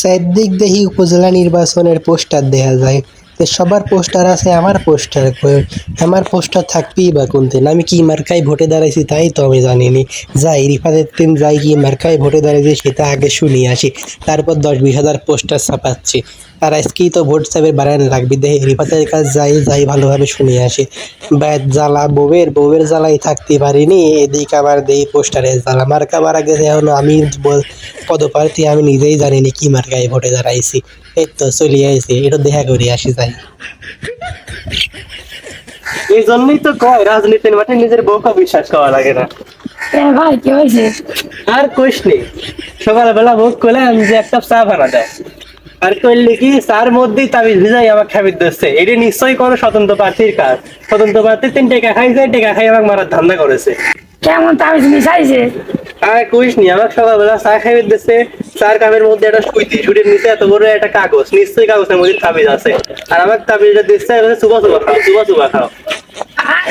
চারদিক দেখি উপজেলা নির্বাচনের পোস্টার দেখা যায়। তো সবার পোস্টার আছে, আমার পোস্টার আমার পোস্টার থাকবেই বা কোনতে আমি কি মার্কায় ভোটে দাঁড়াইছি তাই তো আমি জানিনি। যাই রিফাদের দিন যাই কি মার্কায় ভোটে দাঁড়াইছি, সেটা আগে শুনিয়ে আসি। তারপর দশ বিশ হাজার পোস্টার ছাপাচ্ছি। আর আজকেই তো ভোট সাহেবের বাড়ানো লাগবে দেখে রিফাতের কাছে যাই যাই ভালোভাবে শুনিয়ে আসি। ব্যাট জ্বালা বউয়ের বউয়ের জ্বালাই থাকতে পারিনি এদিকে আবার দেই পোস্টারের জ্বালা মার্কা মারা গেছে এখন আমি পদপ্রার্থী আমি নিজেই জানিনি কি মার্কায় ভোটে দাঁড়াইছি। এই তো চলে আইছি এটা দেখা করে আসি যাই। এই জন্যই তো কয় রাজনীতির মাঠে নিজের বউকে বিশ্বাস করা লাগে না। ভাই কি হয়েছে আর কোষ নেই সকালবেলা ভোগ করলে আমি যে একটা চা বানা দেয় আর করলে কি? চার মধ্যেই তাবিজ ভিজাই আমার খাবির দিচ্ছে এটি নিশ্চয়ই কোনো স্বতন্ত্র প্রার্থীর কাজ। স্বতন্ত্র প্রার্থী তিন টাকা খাইছে টাকা খাই আমাকে মারার ধান্দা করেছে। কেমন তাবিজ মিশাইছে? আর কইস নি আমার সকালবেলা চা খাইবে দিচ্ছে চার কাপের মধ্যে একটা সুইতি সুইটির নিচে এত বড় একটা কাগজ। নিশ্চয়ই কাগজের মধ্যে তাবিজ আছে। আর আমার তাবিজটা দিচ্ছে চুবা চুবা খাও চুবা চুবা খাও।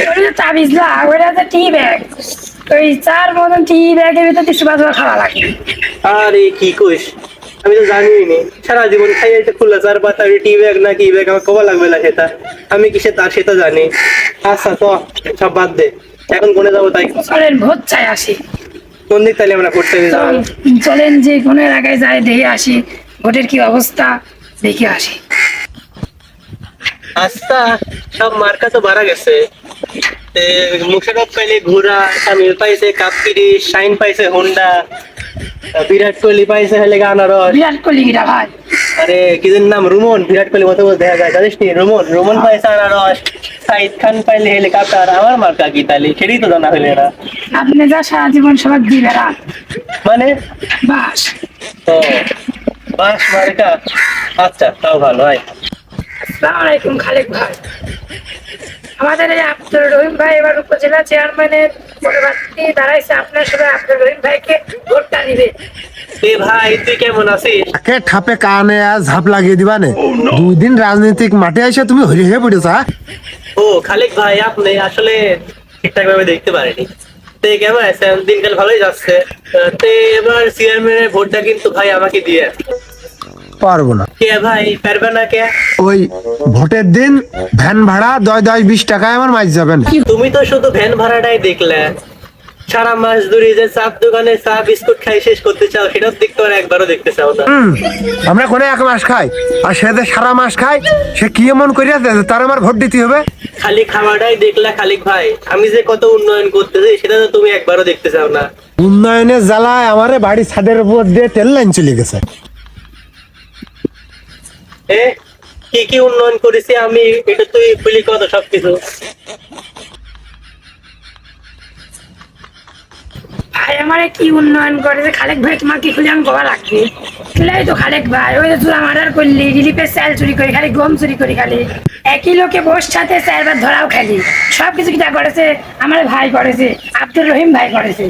ওটা তো তাবিজ না ওটা তো টি ব্যাগ ওই চার মতন টি ব্যাগের ভিতরে বাজবা খাওয়া লাগে। আরে কি কইস? আমি তো জানিই নি সারা জীবন খাই এটা খুললা চার পাতা টি ব্যাগ না কি ব্যাগ আমার কবা লাগবে না সেটা। আমি কি সেটা সেটা জানি। আচ্ছা তো সব বাদ দে। এখন কোনে যাব তাই? চলেন ভোট চাই আসি। কোন দিক তাহলে আমরা করতে যাব? চলেন যে কোনো এলাকায় যাই দেখে আসি। ভোটের কি অবস্থা দেখে আসি। আচ্ছা সব মার্কা তো বাড়া গেছে। মুশারফ পাইলে ঘোড়া সামিল পাইছে কাপিরি শাইন পাইছে হোন্ডা। বিরাট কোহলি পাইছে হলে আনারস বিরাট কোহলি গিরা ভাই? আরে কিদের নাম? রুমন। বিরাট কোহলি মতো দেখা যায় জানিস নি? রুমন। রুমন পাইছে আনারস সাইদ খান পাইলে হেলিকপ্টার আমার মার্কা কি তাহলে সেটাই তো জানা হইলে না আপনি যা সারা জীবন সবাই দিবেরা মানে? বাস। তো বাস মার্কা। আচ্ছা তাও ভালো হয় আসসালামু আলাইকুম খালেক ভাই। আমাদের এই আব্দুল রহিম ভাই এবার উপজেলা চেয়ারম্যানের পরিবর্তে দাঁড়াইছে আপনার সবাই আব্দুল রহিম ভাইকে ভোটটা দিবে। ভাই তুই কেমন আছিস? তাকে ঠাপে কানে ঝাপ লাগিয়ে দিবা নে। দুই দিন রাজনৈতিক মাঠে এসে তুমি হরি হয়ে পড়েছ হ্যাঁ? ও খালেক ভাই আপনি আসলে ঠিকঠাক ভাবে দেখতে পারেনি তে কেমন আছেন? দিনকাল ভালোই যাচ্ছে। তে এবার চেয়ারম্যানের ভোটটা কিন্তু ভাই আমাকে দিয়ে পারব না। কে ভাই পারবে না কে? ওই ভোটের দিন ভ্যান ভাড়া দশ দশ বিশ টাকায় আমার মাছ যাবেন। তুমি তো শুধু ভ্যান ভাড়াটাই দেখলে। সারা মাস ধরে যে চাপ দোকানে চা বিস্কুট খাই শেষ করতে চাও সেটার দিক তো একবারও দেখতে চাও না। আমরা কোনো এক মাস খাই আর সে যে সারা মাস খায় সে কি এমন করিয়া দেয় তার আমার ভোট দিতে হবে? খালি খাওয়াটাই দেখলা খালিক ভাই আমি যে কত উন্নয়ন করতেছি সেটা তো তুমি একবারও দেখতে চাও না। উন্নয়নের জ্বালায় আমারে বাড়ি ছাদের উপর দিয়ে তেল লাইন চলে গেছে। এ কি কি উন্নয়ন করেছি আমি এটা তুই খুলি কত সবকিছু? ভাই আমারে কি উন্নয়ন করেছে? খালেক ভাই তোমার কি খুলে আমি লাগবে খেলাই তো খালেক ভাই ওই মার্ডার করলি রিলিফের চাল চুরি করি খালি গম চুরি করি খালি। একই লোকে বস সাথে চারবার ধরাও খালি। সব কিছু কিটা করেছে? আমার ভাই করেছে আব্দুল রহিম ভাই করেছে।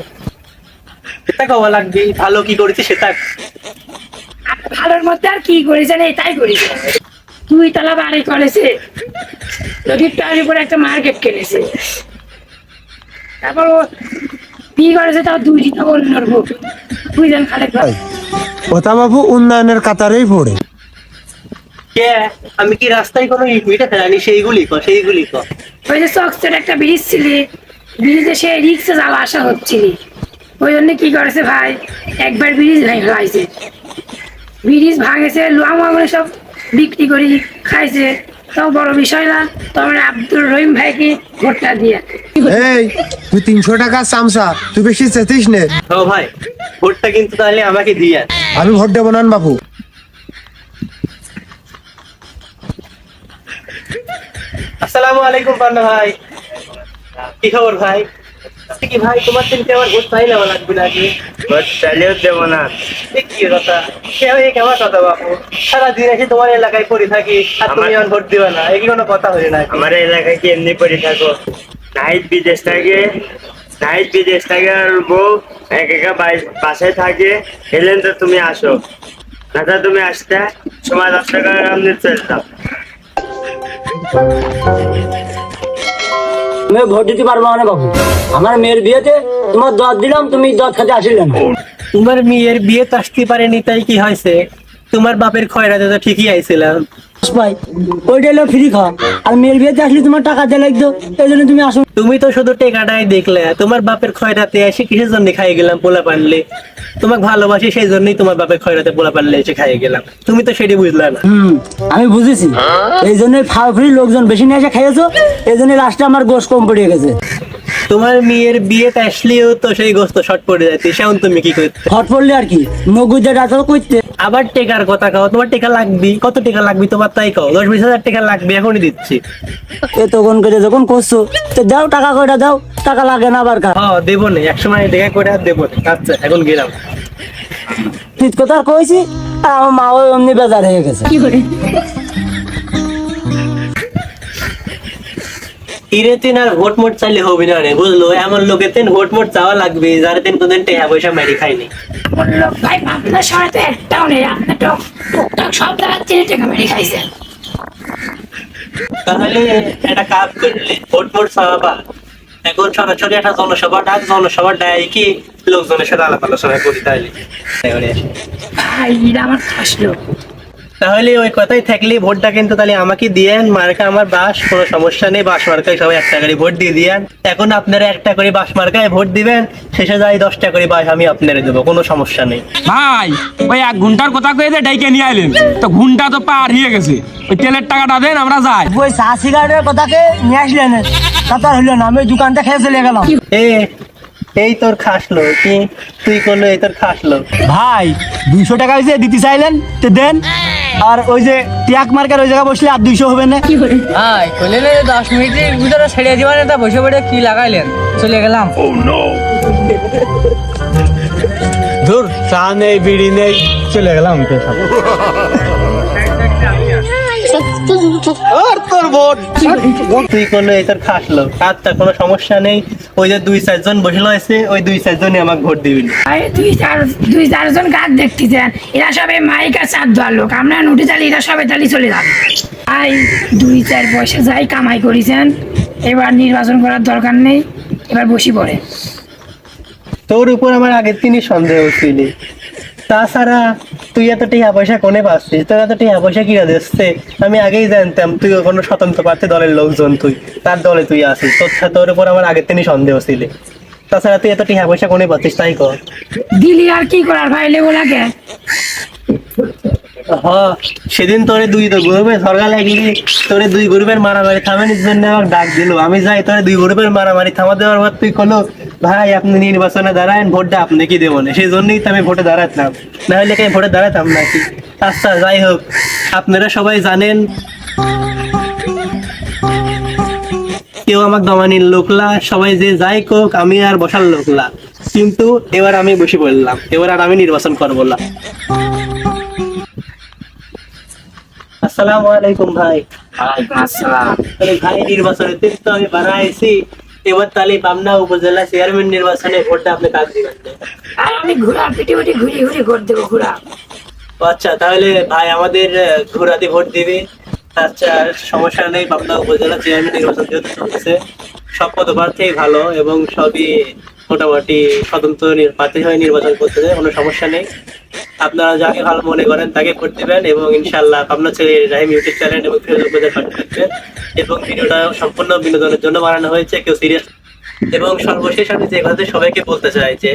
সেটা কবা লাগবে ভালো কি করেছি সেটা ভালোর মধ্যে আর কি করেছে না এটাই করেছে দুই তলা বাড়ি করেছে। নদীর টার উপরে একটা মার্কেট কিনেছে। তারপর ও বিয়ে করেছে তাও দুই দিন অন্যর বুক ওটা বাবু উন্নয়নের কাতারেই পড়ে। কে? আমি কি রাস্তায় কোনো ইটমিটা ফেলানি সেইগুলি ক সেইগুলি ক। ওই যে চকচের একটা ব্রিজ ছিল ব্রিজে সে রিক্সে যাওয়া আসা হচ্ছিল। ওই জন্য কি করেছে ভাই? একবার ব্রিজ ভেঙে ফেলাইছে। ব্রিজ ভাঙেছে লোয়া মাগুলো সব বিক্রি করি খাইছে। তাও বড় বিষয় না তোমার আব্দুল রহিম ভাইকে ভোটটা দিয়ে। এই তুই তিনশো টাকা চামচা তুই বেশি চেতিস নে। ও ভাই ভোটটা কিন্তু তাহলে আমাকে দিয়ে। আমি ভোট দেবো না বাবু। আসসালামু আলাইকুম পান্না ভাই। কি খবর ভাই? কি ভাই তোমার দিনকে আমার ভোট না লাগবে নাকি? ভোট চাইলেও দেবো না। কি কথা? এই কেমন কথা বাপু? সারা এসে তোমার এলাকায় পড়ে থাকি আর তুমি আমার- আমার ভোট দিবে না। এই কোনো কথা হয়ে না আমার এলাকায় কি এমনি পড়ে থাকো? নাইট বিদেশ থাকে নাইট বিদেশ থাকে আর বউ এক একা বাসায় থাকে। এলেন তো তুমি আসো। না তুমি আসতে। সময় দশ টাকা আপনি চলতাম আমি ভোট দিতে পারব না বাবু আমার মেয়ের বিয়েতে তোমার দর দিলাম তুমি দর খেতে আসিলে না। তোমার মেয়ের বিয়ে তো আসতে পারেনি তাই কি হয়েছে? তোমার বাপের খয়রাতে তো ঠিকই আইছিলাম ভাই ওইটা হলো ফ্রি খাওয়া আর মেয়ের বিয়েতে আসলে তোমার টাকা দিয়ে লাগতো এই জন্য তুমি আসো। তুমি তো শুধু টেকাটাই দেখলে তোমার বাপের খয়রাতে এসে কিসের জন্য খাই গেলাম পোলা পানলে? তোমাকে ভালোবাসি সেই জন্যই তোমার বাপের খয়রাতে পোলা পানলে এসে খাই গেলাম। তুমি তো সেটি বুঝলে না। হুম আমি বুঝেছি। এই জন্য ফ্রি লোকজন বেশি নিয়ে এসে খাইয়েছো এই জন্য লাস্টে আমার গোশ কম পড়ে গেছে। তোমার মেয়ের বিয়েতে আসলেও তো সেই গোস্ত শর্ট পড়ে যাচ্ছে সেমন তুমি কি করতে? হট পড়লে আর কি? নগুজে ডাক্তার করতে আবার টেকার কথা কাও তোমার টেকা লাগবি? কত টাকা লাগবি তোমার তাই কাও? দশ বিশ হাজার টাকা লাগবে এখনই দিচ্ছি। এ তখন করে যখন করছ তো দাও টাকা কয়টা দাও টাকা লাগে না আবার কার। হ্যাঁ দেবো না এক সময় দেখা করে আর দেবো আচ্ছা এখন গেলাম। ঠিক কথা কইছি আমার মাও এমনি বেজার হয়ে গেছে। ইরেতেন আর ভোট মোট চাইলে হবে না রে বুঝলো? এমন তেন ভোট মোট চাওয়া লাগবে যার তেন কোনদিন টেহা পয়সা মেরে খাইনি লোক ভাই আপনার শহরে একটাও নেই আপনার তো টুকটাক সব চিনি টাকা মেরে খাইছেন তাহলে একটা কাজ করলে ভোট মোট চাওয়া এখন সরাসরি একটা জনসভা ডাক জনসভা লোকজনের সাথে আলাপ আলোচনা করি এবারে ভাই এটা আমার খাস লোক তাহলে ওই কথাই থাকলে ভোটটা কিন্তু তাহলে আমাকে দিয়েন মার্কা আমার বাস কোনো সমস্যা নেই বাস মার্কায় সবাই একটা করে ভোট দিয়ে দিয়েন। এখন আপনারা একটা করে বাস মার্কায় ভোট দিবেন শেষে যাই দশটা করে বাস আমি আপনারা দেবো কোনো সমস্যা নেই। ভাই ওই এক ঘণ্টার কথা কয়ে যে ডাইকে নিয়ে আইলেন তো ঘণ্টা তো পার হয়ে গেছে। ওই তেলের টাকাটা দেন আমরা যাই। ওই চা সিগারেটের কথাকে নিয়ে আসলেন কথা হইল না আমি দোকানটা খেয়ে চলে গেলাম। এ এই তোর খাসলো কি? তুই করল এই তোর খাসলো ভাই দুইশো টাকা হয়েছে দিতে চাইলেন তো দেন। আর ওই যে টিয়াক মার্কার ওই জায়গায় বসলে আর দুইশো হবে না? হ্যাঁ কইলেন দশ মিনিটের ভিতরে ছেড়ে দিবেন তা বসে বসে কি লাগাইলেন? চলে গেলাম। ধুর চা নেই বিড়ি নেই চলে গেলাম তুই করল এই তোর খাসলো কোনো সমস্যা নেই ওই যে দুই চারজন বসে আছে ওই দুই চারজনই আমাকে ভোট দিবি দুই চার দুই চারজন দেখতেছেন এরা সবে মাইক আর চার দেওয়ার লোক আমরা নুটি চালি এরা সবে তালি চলে যাবে ভাই দুই চার পয়সা যাই কামাই করেছেন এবার নির্বাচন করার দরকার নেই এবার বসি পড়ে তোর উপর আমার আগের দিনই সন্দেহ ছিল। তাছাড়া তুই এত টাকা পয়সা কোনে পাচ্ছিস? তোর এত টাকা পয়সা কিনা দিচ্ছে আমি আগেই জানতাম তুই কোনো স্বতন্ত্র প্রার্থী দলের লোকজন তুই তার দলে তুই আছিস। তোর সাথে তোর উপর আমার আগের দিনই সন্দেহ ছিল। তাছাড়া তুই এত টাকা পয়সা কোনে পাচ্ছিস তাই কর। দিলি আর কি করার ভাই লেবো লাগে হ সেদিন তোরে দুই তো গ্রুপে সরকার লাগলি তোরে দুই গ্রুপের মারামারি থামানোর জন্য আমাকে ডাক দিল। আমি যাই তোরে দুই গ্রুপের মারামারি থামা দেওয়ার পর তুই কোনো ভাই আপনি নির্বাচনে দাঁড়ায় ভোটটা আপনাকে দেবো না। সেই জন্যই তো আমি ভোটে দাঁড়াতাম। না হলে কি ভোটে দাঁড়াতাম নাকি? আচ্ছা যাই হোক। আপনারা সবাই জানেন কেউ আমাকে দমানির লোকলা সবাই যে যাই কোক আমি আর বসার লোকলা কিন্তু এবার আমি বসে পড়লাম। এবার আর আমি নির্বাচন করব না। আসসালামু আলাইকুম ভাই। ভাই নির্বাচনে দিন তো আমি বাড়াইছি এবার তাহলে পাবনা উপজেলা চেয়ারম্যান নির্বাচনে ভোটটা আপনি কাজ দিবেন? আর আমি ঘোরা পিটি পিটি ঘুরি ঘুরি ভোট দেবো আচ্ছা তাহলে ভাই আমাদের ঘোরাতে ভোট দিবে। আচ্ছা সমস্যা নেই পাবনা উপজেলা চেয়ারম্যান নির্বাচন যেহেতু চলছে সব পদপ্রার্থী ভালো এবং সবই মোটামুটি স্বতন্ত্র প্রার্থী হয়ে নির্বাচন করতেছে কোনো সমস্যা নেই। আপনারা যাকে ভালো মনে করেন তাকে ভোট দিবেন এবং ইনশাল্লাহ আপনার ছেলে রাহিম ইউটিউব চ্যানেল এবং ফেসবুক এবং ভিডিওটা সম্পূর্ণ বিনোদনের জন্য বানানো হয়েছে, কেউ সিরিয়াস এবং সর্বশেষ আমি যে কথা সবাইকে বলতে চাই যে,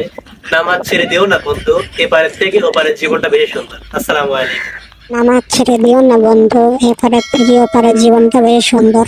নামাজ ছেড়ে দিও না বন্ধু এপারের থেকে ওপারের জীবনটা বেশি সুন্দর। আসসালামু আলাইকুম। নামাজ ছেড়ে দিও না বন্ধু এপারের থেকে ওপারের জীবনটা বেশ সুন্দর।